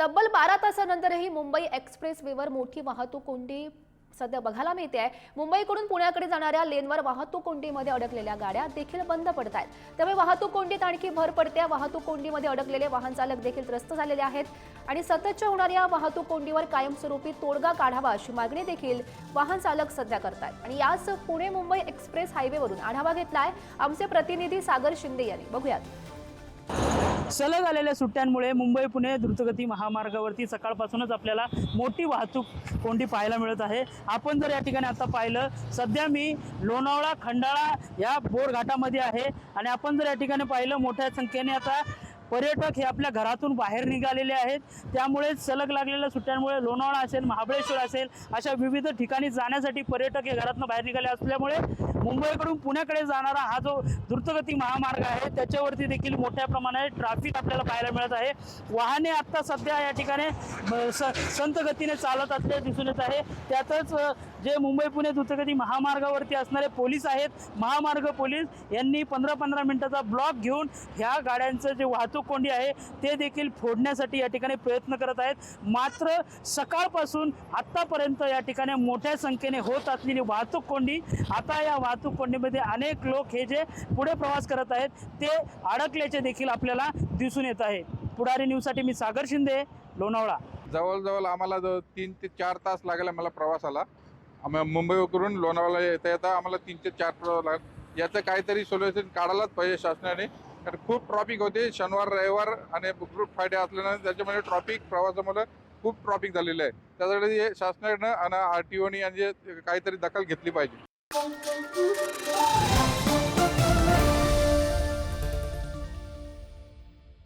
तब्बल बारा तासानंतरही मुंबई एक्सप्रेस वेवर मोठी वाहतूक कोंडी सध्या बघायला मिळते आहे मुंबईकडून पुण्याकडे जाणाऱ्या लेनवर वाहतूक कोंडीमध्ये अडकलेल्या गाड्या देखील बंद पडत आहेत. त्यामुळे वाहतूक कोंडीत आणखी भर पडते. वाहतूक कोंडीमध्ये अडकलेले वाहन चालक देखील त्रस्त झालेले आहेत. आणि सततच्या होणाऱ्या वाहतूक कोंडीवर कायमस्वरूपी तोडगा काढावा अशी मागणी देखील वाहन चालक सध्या करतात आणि याच पुणे मुंबई एक्सप्रेस हायवेवरून आढावा घेतलाय आमचे प्रतिनिधी सागर शिंदे यांनी. बघूयात. सलग आलेल्या सुट्ट्यांमुळे मुंबई पुणे द्रुतगती महामार्गावरती सकाळपासूनच आपल्याला मोठी वाहतूक कोंडी पाहायला मिळत आहे. आपण जर या ठिकाणी आता पाहिलं सध्या मी लोणावळा खंडाळा या बोरघाटामध्ये आहे. आणि आपण जर या ठिकाणी पाहिलं मोठ्या संख्येने आता पर्यटक हे आपल्या घरातून बाहेर निघालेले आहेत. त्यामुळे सलग लागलेल्या सुट्ट्यांमुळे लोणावळा असेल महाबळेश्वर असेल अशा विविध ठिकाणी जाण्यासाठी पर्यटक हे घरातून बाहेर निघाले असल्यामुळे मुंबईकडून पुण्याकडे जाणारा हा जो द्रुतगती महामार्ग आहे त्याच्यावरती देखील मोठ्या प्रमाणात ट्रॅफिक आपल्याला पाहायला मिळत आहे. वाहने आत्ता सध्या या ठिकाणी स- संत गतीने चालत असले दिसून येत आहे. त्यातच जे मुंबई पुणे द्रुतगती महामार्गावरती असणारे पोलीस आहेत महामार्ग पोलीस यांनी पंधरा पंधरा मिनिटाचा ब्लॉक घेऊन ह्या गाड्यांचं जे वाहतूक कोंडी आहे ते देखील फोडण्यासाठी या ठिकाणी प्रयत्न करत आहेत. मात्र सकाळपासून आत्तापर्यंत या ठिकाणी मोठ्या संख्येने होत असलेली वाहतूक कोंडी आता या वाहतूक कोंडीमध्ये अनेक लोक हे जे पुढे प्रवास करत आहेत ते अडकल्याचे देखील आपल्याला दिसून येत आहे. पुढारी न्यूजसाठी मी सागर शिंदे लोणावळा. जवळजवळ आम्हाला तीन ते चार तास लागला मला प्रवासाला. आम्ही मुंबईकडून लोणावळा येता येता आम्हाला तीन ते चार प्रवास लागला याचं काहीतरी सोल्युशन काढायलाच पाहिजे शासनाने. कारण खूप ट्रॉफिक होते. शनिवार रविवार आणि ग्रुप फ्रायडे असल्यानं त्याच्यामुळे ट्रॉफिक प्रवासामुळे खूप ट्रॉफिक झालेलं आहे. त्यासाठी हे शासनानं आणि आर टी ओनी आणि काहीतरी दखल घेतली पाहिजे.